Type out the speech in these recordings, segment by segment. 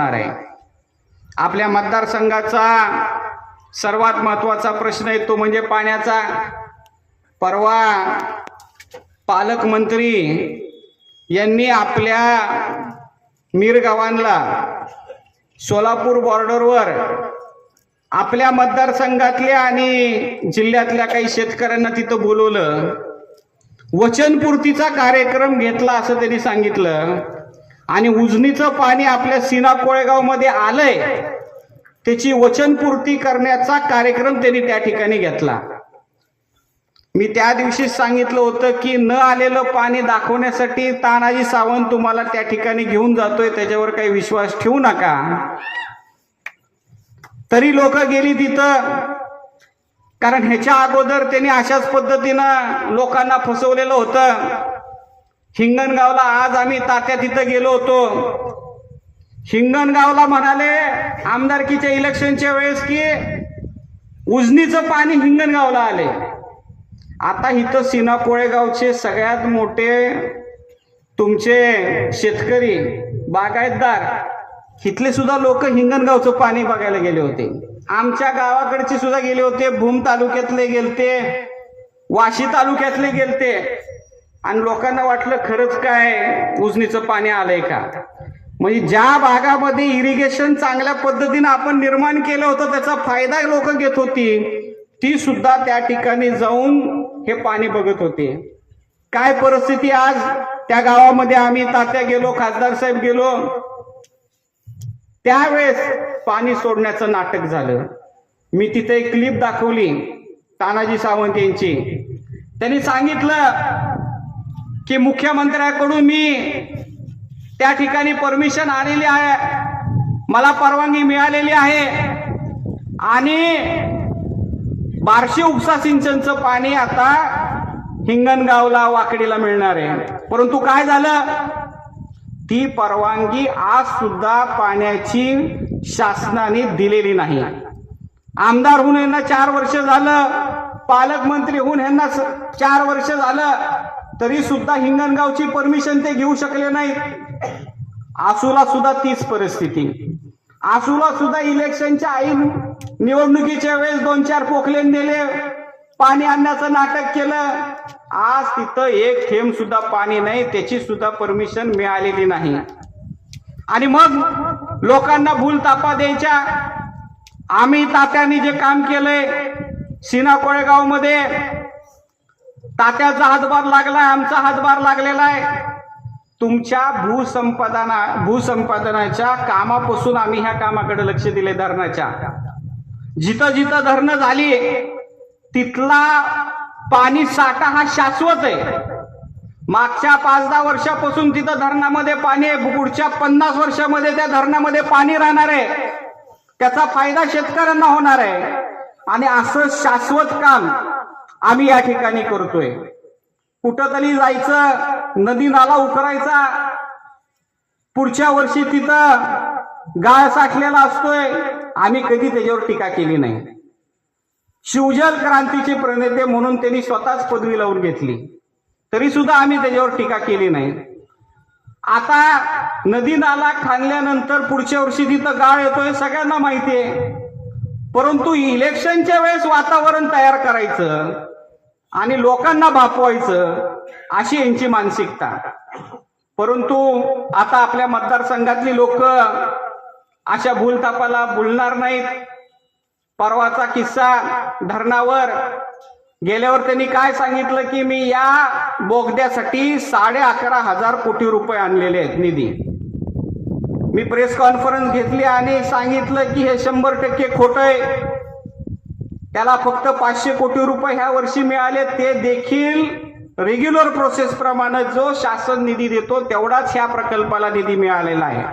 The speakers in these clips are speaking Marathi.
होणार आहे. आपल्या मतदारसंघाचा सर्वात महत्त्वाचा प्रश्न आहे तो म्हणजे पाण्याचा. परवा पालकमंत्री यांनी आपल्या मिरगावांना सोलापूर बॉर्डरवर आपल्या मतदारसंघातल्या आणि जिल्ह्यातल्या काही शेतकऱ्यांना तिथं बोलवलं. वचनपूर्तीचा कार्यक्रम घेतला असं त्यांनी सांगितलं. आणि उजनीचं पाणी आपल्या सीना कोळेगावमध्ये आलंय. त्याची वचनपूर्ती करण्याचा कार्यक्रम त्यांनी त्या ठिकाणी घेतला. मी त्या दिवशी सांगितलं होतं की न आलेलं पाणी दाखवण्यासाठी तानाजी सावंत तुम्हाला त्या ठिकाणी घेऊन जातोय त्याच्यावर काही विश्वास ठेवू नका. तरी लोक गेली तिथं. कारण ह्याच्या अगोदर त्यांनी अशाच पद्धतीनं लोकांना फसवलेलं होतं. हिंगणगावला आज आम्ही तात्या तिथं गेलो होतो. हिंगणगावला म्हणाले आमदारकीच्या इलेक्शनच्या वेळेस की उजनीचं पाणी हिंगणगावला आले. आता इथं सिना कोळेगावचे सगळ्यात मोठे तुमचे शेतकरी बागायतदार इथले सुद्धा लोक हिंगणगावचं पाणी बघायला गेले होते. आमच्या गावाकडचे सुद्धा गेले होते भूम तालुक्यातले गेलते वाशी तालुक्यातले गेलते. आणि लोकांना वाटलं खरंच काय उजनीचं पाणी आलंय का? म्हणजे ज्या भागामध्ये इरिगेशन चांगल्या पद्धतीनं आपण निर्माण केलं होतं त्याचा फायदा लोक घेत होती ती सुद्धा त्या ठिकाणी जाऊन हे पाणी बघत होते. काय परिस्थिती आज? त्या गावामध्ये आम्ही तात्या गेलो खासदार साहेब गेलो. त्यावेळेस पाणी सोडण्याचं नाटक झालं. मी तिथे एक क्लिप दाखवली तानाजी सावंत यांची. त्यांनी सांगितलं की मुख्यमंत्र्याकडून मी त्या ठिकाणी परमिशन आलेली आहे. मला परवानगी मिळालेली आहे. आणि बार्शी उपसा सिंचनचं पाणी आता हिंगणगावला वाकडीला मिळणार आहे. परंतु काय झालं? ती परवानगी आज सुद्धा पाण्याची शासनाने दिलेली नाही. आमदार होऊन यांना चार वर्ष झालं. पालकमंत्री होऊन यांना स- चार वर्ष झालं. तरी सुद्धा हिंगणगावची परमिशन ते घेऊ शकले नाहीत आसूला सुद्धा तीच परिस्थिती. आसूला सुद्धा इलेक्शनच्या ऐन निवडणुकीच्या वेळेस दोन चार पोखले नेले. पाणी आणण्याचं नाटक केलं. आज तिथं एक थेंब सुद्धा पाणी नाही त्याची सुद्धा परमिशन मिळालेली नाही. आणि मग लोकांना भूल तापा द्यायच्या. आम्ही तात्यांनी जे काम केलंय सिना कोळेगावमध्ये तात्याचा हातभार लागलाय आमचा हातभार लागलेला आहे. तुमच्या भूसंपादना भूसंपादनाच्या कामापासून आम्ही ह्या कामाकडे लक्ष दिले धरणाच्या. जिथं जिथं धरणं झाली तिथला पाणी साठा हा शाश्वत आहे. मागच्या पाच दहा वर्षापासून तिथं धरणामध्ये पाणी आहे पुढच्या पन्नास वर्षामध्ये त्या धरणामध्ये पाणी राहणार आहे. त्याचा फायदा शेतकऱ्यांना होणार आहे. आणि असं शाश्वत काम आम्ही या ठिकाणी करतोय. कुठंतरी जायचं नदी नाला उकरायचा पुढच्या वर्षी तिथं गाळ साठलेला असतोय. आम्ही कधी त्याच्यावर टीका केली नाही. शिवजल क्रांतीचे प्रणेते म्हणून त्यांनी स्वतःच पदवी लावून घेतली. तरी सुद्धा आम्ही त्याच्यावर टीका केली नाही. आता नदी नाला खाणल्यानंतर पुढच्या वर्षी तिथं गाळ येतोय सगळ्यांना माहिती आहे. परंतु इलेक्शनच्या वेळेस वातावरण तयार करायचं आणि लोकांना भापवायचं अशी यांची मानसिकता. परंतु आता आपल्या मतदारसंघातली लोक अशा भूलतापाला बोलणार नाहीत. परवाचा किस्सा धरणावर गेल्यावर त्यांनी काय सांगितलं की मी या बोगद्यासाठी साडे अकरा हजार कोटी रुपये आणलेले आहेत निधी. मी प्रेस कॉन्फरन्स घेतली आणि सांगितलं की हे शंभर टक्के खोटं आहे. त्याला फक्त पाचशे कोटी रुपये ह्या वर्षी मिळाले ते देखील रेग्युलर प्रोसेस प्रमाणे जो शासन निधी देतो तेवढाच ह्या प्रकल्पाला निधी मिळालेला आहे.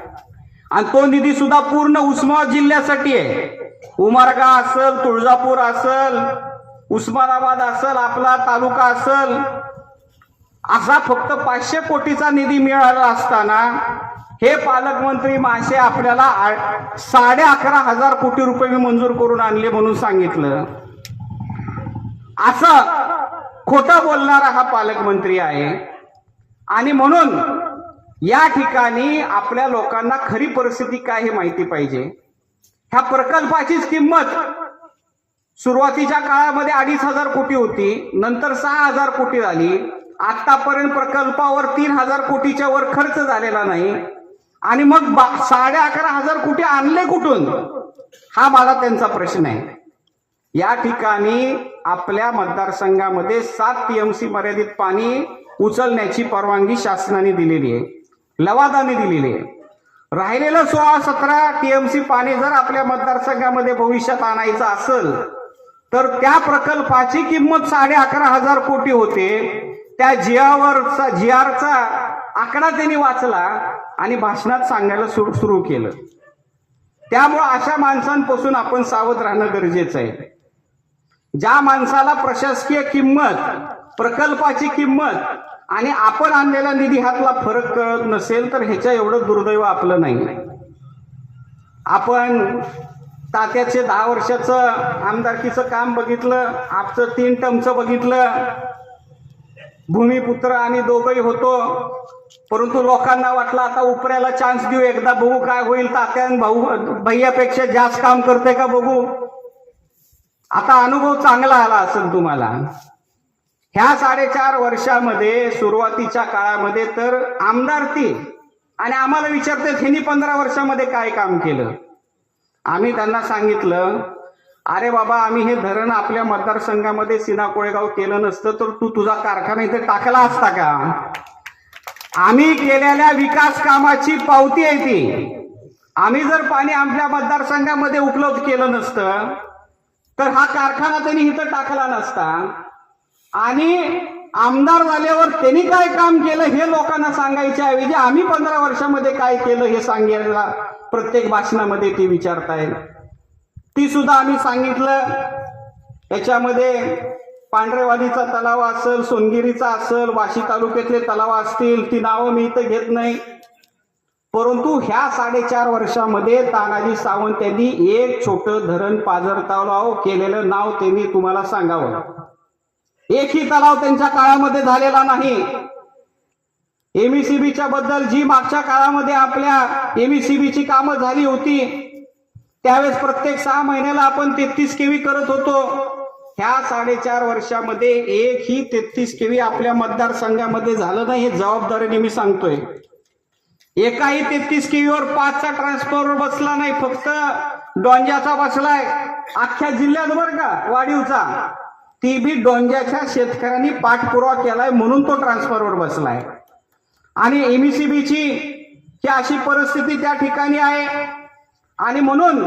आणि तो निधी सुद्धा पूर्ण उस्मानाबाद जिल्ह्यासाठी आहे. उमरगा असल तुळजापूर असल उस्मानाबाद असल आपला तालुका असल असा फक्त पाचशे कोटीचा निधी मिळाला असताना हे पालकमंत्री मासे आपल्याला साडे अकरा हजार कोटी रुपये मी मंजूर करून आणले म्हणून सांगितलं. असं खोटं बोलणारा हा पालकमंत्री आहे. आणि म्हणून या ठिकाणी आपल्या लोकांना खरी परिस्थिती काय हे माहिती पाहिजे. ह्या प्रकल्पाचीच किंमत सुरुवातीच्या काळामध्ये अडीच हजार कोटी होती नंतर सहा हजार कोटी झाली. आतापर्यंत प्रकल्पावर तीन हजार कोटीच्या वर खर्च झालेला नाही. आणि मग बा- साडे अकरा हजार कोटी आणले कुठून? हा मला त्यांचा प्रश्न आहे. या ठिकाणी आपल्या मतदारसंघामध्ये सात टीएमसी मर्यादित पाणी उचलण्याची परवानगी शासनाने दिलेली आहे. लवादाने दिलेली आहे. राहिलेलं सोळा सतरा टीएमसी पाणी जर आपल्या मतदारसंघामध्ये भविष्यात आणायचं असेल तर त्या प्रकल्पाची किंमत साडे अकरा हजार कोटी होते. त्या जियावरचा जिआरचा आकडा त्यांनी वाचला आणि भाषणात सांगायला सुरू सुरू केलं. त्यामुळं अशा माणसांपासून आपण सावध राहणं गरजेचं आहे. ज्या माणसाला प्रशासकीय किंमत प्रकल्पाची किंमत आणि आपण आणलेला निधी हातला फरक कळत नसेल तर ह्याच्या एवढं दुर्दैव आपलं नाही. आपण तात्याचे दहा वर्षाचं आमदारकीचं काम बघितलं आपचं तीन टर्मचं बघितलं भूमिपुत्र आणि दोघंही होतो. परंतु लोकांना वाटलं आता उपऱ्याला चान्स देऊ. एकदा बघू काय होईल. तात्यान भाऊ भैयापेक्षा जास्त काम करते का बघू. आता अनुभव चांगला आला असेल तुम्हाला. ह्या साडेचार वर्षामध्ये सुरुवातीच्या काळामध्ये तर आमदार ती. आणि आम्हाला विचारते ह्यांनी पंधरा वर्षामध्ये काय काम केलं? आम्ही त्यांना सांगितलं अरे बाबा आम्ही हे धरण आपल्या मतदारसंघामध्ये सीना कोळेगाव केलं नसतं तर तू तुझा कारखाना इथे टाकला असता का? आम्ही केलेल्या विकास कामाची पावती आहे ती. आम्ही जर पाणी आपल्या मतदारसंघामध्ये उपलब्ध केलं नसतं तर हा कारखाना त्यांनी इथं टाकला नसता. आणि आमदार झाल्यावर त्यांनी काय काम केलं हे लोकांना सांगायच्या ऐवजी आम्ही पंधरा वर्षामध्ये काय केलं हे सांगायला प्रत्येक भाषणामध्ये ते विचारतायत. ती सुद्धा आम्ही सांगितलं. याच्यामध्ये पांढरेवाडीचा तलाव असेल सोनगिरीचा असेल वाशी तालुक्यातले तलाव असतील ती नावं मी इथं घेत नाही. परंतु ह्या साडेचार वर्षामध्ये तानाजी सावंत यांनी एक छोटं धरण पाझर तलाव केलेलं नाव त्यांनी तुम्हाला सांगावं. एकही तलाव त्यांच्या काळामध्ये झालेला नाही. एमईसीबीच्या बद्दल जी मागच्या काळामध्ये आपल्या एमईसीबीची कामं झाली होती त्यावेळेस प्रत्येक सहा महिन्याला आपण तेहतीस केवी करत होतो. ह्या साडेचार वर्षामध्ये एकही तेहतीस केवी आपल्या मतदारसंघामध्ये झालं नाही हे जबाबदारीने मी सांगतोय. एकाही तेहतीस केवीवर पाचचा ट्रान्सफॉर्मर बसला नाही फक्त डोंजाचा बसलाय. अख्ख्या जिल्ह्यात बरं का वाढीवचा. ती बी डोंजाच्या शेतकऱ्यांनी पाठपुरावा केलाय म्हणून तो ट्रान्सफॉर्मर बसलाय. आणि एमईसीबीची ही अशी परिस्थिती त्या ठिकाणी आहे. आणि म्हणून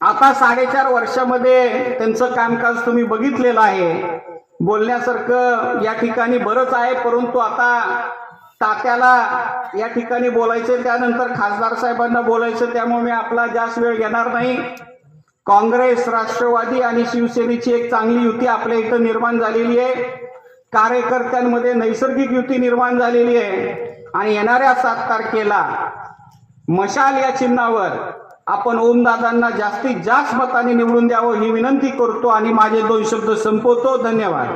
आता साडेचार वर्षामध्ये त्यांचं कामकाज तुम्ही बघितलेलं आहे. बोलण्यासारखं या ठिकाणी बरंच आहे परंतु आता तात्याला या ठिकाणी बोलायचं त्यानंतर खासदार साहेबांना बोलायचं त्यामुळे मी आपला जास्त वेळ घेणार नाही. काँग्रेस राष्ट्रवादी आणि शिवसेनेची एक चांगली युती आपल्या इथं निर्माण झालेली आहे. कार्यकर्त्यांमध्ये नैसर्गिक युती निर्माण झालेली आहे. आणि येणाऱ्या सात तारखेला मशाल या चिन्हावर आपण ओमदादांना जास्तीत जास्त मताने निवडून द्यावं ही विनंती करतो आणि माझे दोन शब्द संपवतो. धन्यवाद.